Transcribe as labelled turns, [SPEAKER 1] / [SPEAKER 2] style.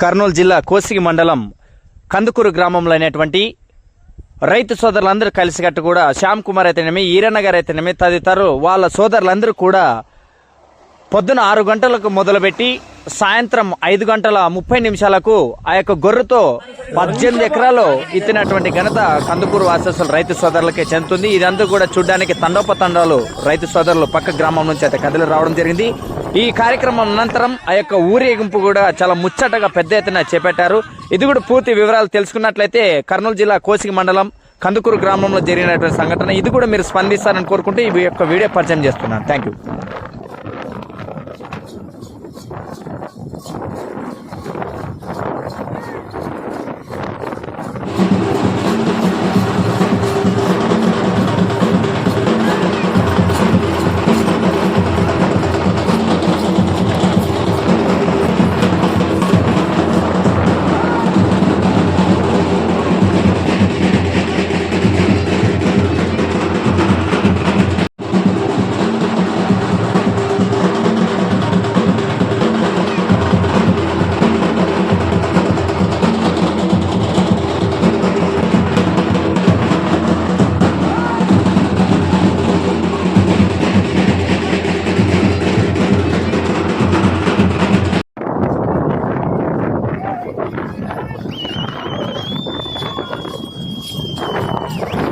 [SPEAKER 1] కర్నూలు జిల్లా కోసిగి మండలం కందుకూరు గ్రామంలో అనేటువంటి రైతు సోదరులందరూ కలిసికట్టు కూడా శ్యామ్ కుమార్ అయితేనేమి ఈరన్న గారు అయితేనేమి తదితరులు వాళ్ళ సోదరులందరూ కూడా పొద్దున ఆరు గంటలకు మొదలుపెట్టి సాయంత్రం ఐదు గంటల ముప్పై నిమిషాలకు ఆ యొక్క గొర్రెతో పద్దెనిమిది ఎకరాలు ఇచ్చినటువంటి ఘనత కందుకూరు వాసస్సులు రైతు సోదరులకే చెందుతుంది. ఇదంతా కూడా చూడడానికి తండోపతండాలు రైతు సోదరులు పక్క గ్రామం నుంచి అయితే కదిలి రావడం జరిగింది. ఈ కార్యక్రమం అనంతరం ఆ యొక్క ఊరేగింపు కూడా చాలా ముచ్చటగా పెద్ద ఎత్తున చేపట్టారు. ఇది కూడా పూర్తి వివరాలు తెలుసుకున్నట్లయితే కర్నూలు జిల్లా కోసిక మండలం కందుకూరు గ్రామంలో జరిగినటువంటి సంఘటన. ఇది కూడా మీరు స్పందిస్తారని కోరుకుంటూ ఈ యొక్క వీడియో పరిచయం చేస్తున్నాను. Thank you Thank you.